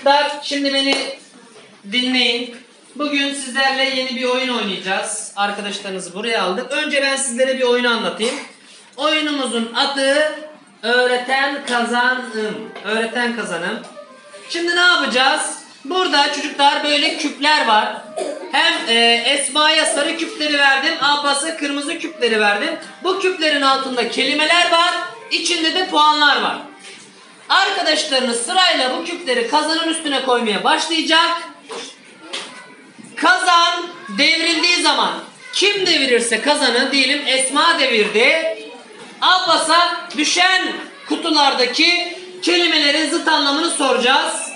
çocuklar şimdi beni dinleyin. Bugün sizlerle yeni bir oyun oynayacağız. Arkadaşlarınızı buraya aldık. Önce ben sizlere bir oyunu anlatayım. Oyunumuzun adı Öğreten Kazanım. Öğreten Kazanım. Şimdi ne yapacağız? Burada çocuklar böyle küpler var. Hem e, Esma'ya sarı küpleri verdim, Abbas'a kırmızı küpleri verdim. Bu küplerin altında kelimeler var, içinde de puanlar var. Arkadaşlarınız sırayla bu küpleri kazanın üstüne koymaya başlayacak. Kazan devrildiği zaman kim devirirse kazanı diyelim Esma devirdi. Abbas'a düşen kutulardaki kelimelerin zıt anlamını soracağız.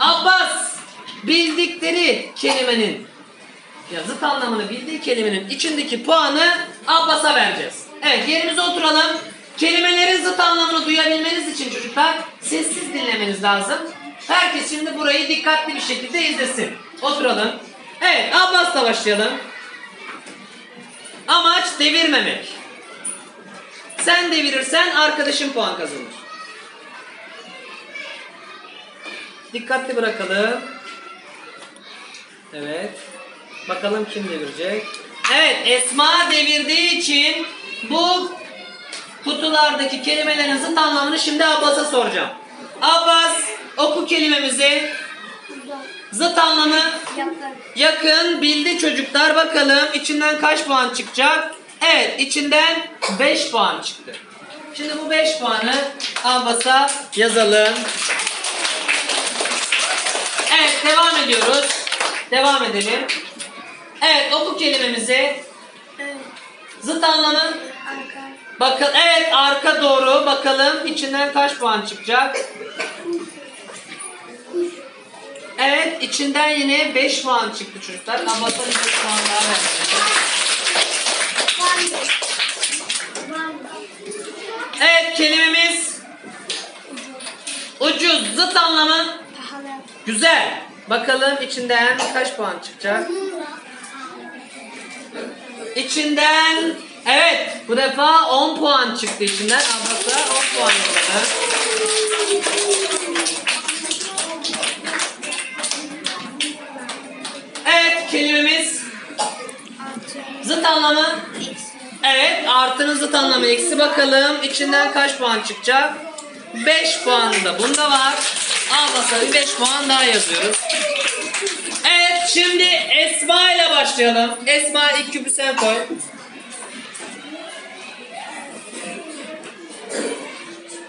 Abbas bildikleri kelimenin ya zıt anlamını bildiği kelimenin içindeki puanı Abbas'a vereceğiz. Evet yerimize oturalım. Kelimelerin zıt anlamını duyabilmeniz için çocuklar sessiz dinlemeniz lazım. Herkes şimdi burayı dikkatli bir şekilde izlesin. Oturalım. Evet Abbas'la başlayalım. Amaç devirmemek. Sen devirirsen arkadaşın puan kazanır. Dikkatli bırakalım. Evet. Bakalım kim devirecek. Evet Esma devirdiği için bu kutulardaki kelimelerin zıt anlamını şimdi Abbas'a soracağım. Abbas oku kelimemizi. Zıt anlamı yakın bildi çocuklar. Bakalım içinden kaç puan çıkacak? Evet içinden 5 puan çıktı. Şimdi bu 5 puanı Abbas'a yazalım. Evet devam ediyoruz. Devam edelim. Evet oku kelimemizi. Zıt anlamı. Bakın evet arka doğru bakalım içinden kaç puan çıkacak. Evet içinden yine 5 puan çıktı çocuklar. Abbas'a 5 puan daha verdim. Evet kelimemiz ucuz zıt anlamı güzel. Bakalım içinden kaç puan çıkacak. İçinden evet bu defa 10 puan çıktı içinden. Ablası 10 puan yolladı. Evet kelimemiz zıt anlamı Evet artının zıt anlamı eksi bakalım. İçinden kaç puan çıkacak? 5 puan da bunda var. Ablasa bir 5 puan daha yazıyoruz. Şimdi Esma ile başlayalım. Esma ilk küpü sen koy.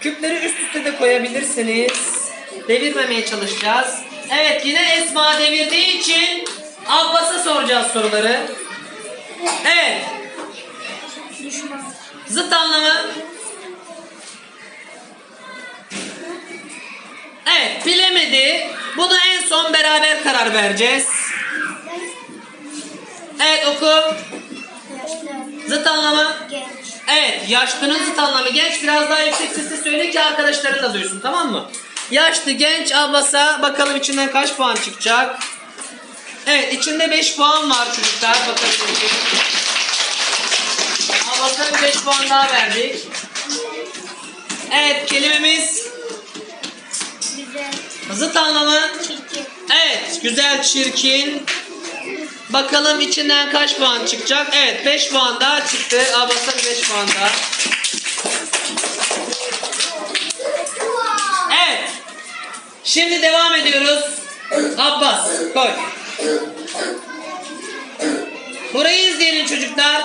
Küpleri üst üste de koyabilirsiniz. Devirmemeye çalışacağız. Evet yine Esma devirdiği için Abbas'a soracağız soruları. Evet. Zıt anlamı. Evet bilemedi. Bunu en son beraber karar vereceğiz. Evet oku. Zıt anlamı. Evet yaşlının zıt anlamı genç biraz daha yüksek sesle söyle ki arkadaşların da duysun tamam mı? Yaşlı genç ablasa bakalım içinden kaç puan çıkacak. Evet içinde 5 puan var çocuklar bakalım. Ablasa 5 puan daha verdik. Evet kelimemiz zıt anlamı. Evet güzel çirkin. Bakalım içinden kaç puan çıkacak. Evet 5 puan daha çıktı. Ablasa 5 puan daha. Evet. Şimdi devam ediyoruz. Abbas koy. Burayı izleyelim çocuklar.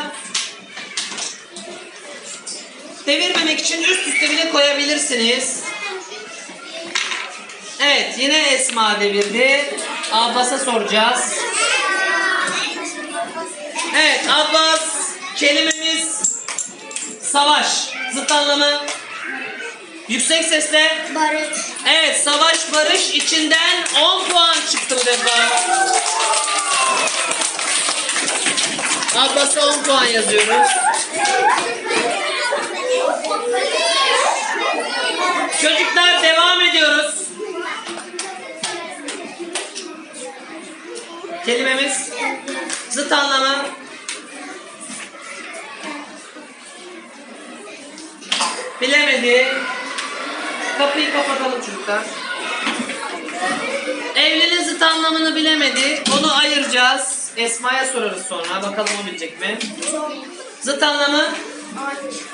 Devirmemek için üst üste bile koyabilirsiniz. Evet yine Esma devirdi. Abbas'a soracağız. Evet Abbas kelimemiz savaş. Zıt anlamı. Yüksek sesle. Barış. Evet savaş barış içinden 10 puan çıktı bu defa. Abbas'a 10 puan yazıyoruz. Bilemedi. Kapıyı kapatalım çocuklar. Evliliğin zıt anlamını bilemedi. Onu ayıracağız. Esma'ya sorarız sonra. Bakalım o bilecek mi? Zıt anlamı?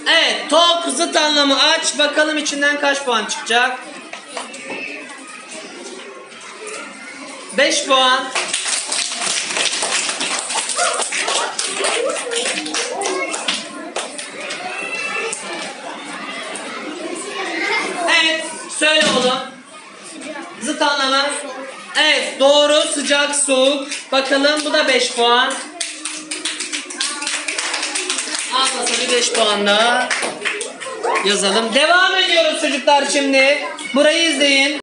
Evet. Tok zıt anlamı aç. Bakalım içinden kaç puan çıkacak? 5 puan. Evet. Söyle oğlum. Zıt anlamı. Evet doğru sıcak soğuk. Bakalım bu da 5 puan. Almasa bir 5 puan daha yazalım. Devam ediyoruz çocuklar şimdi. Burayı izleyin.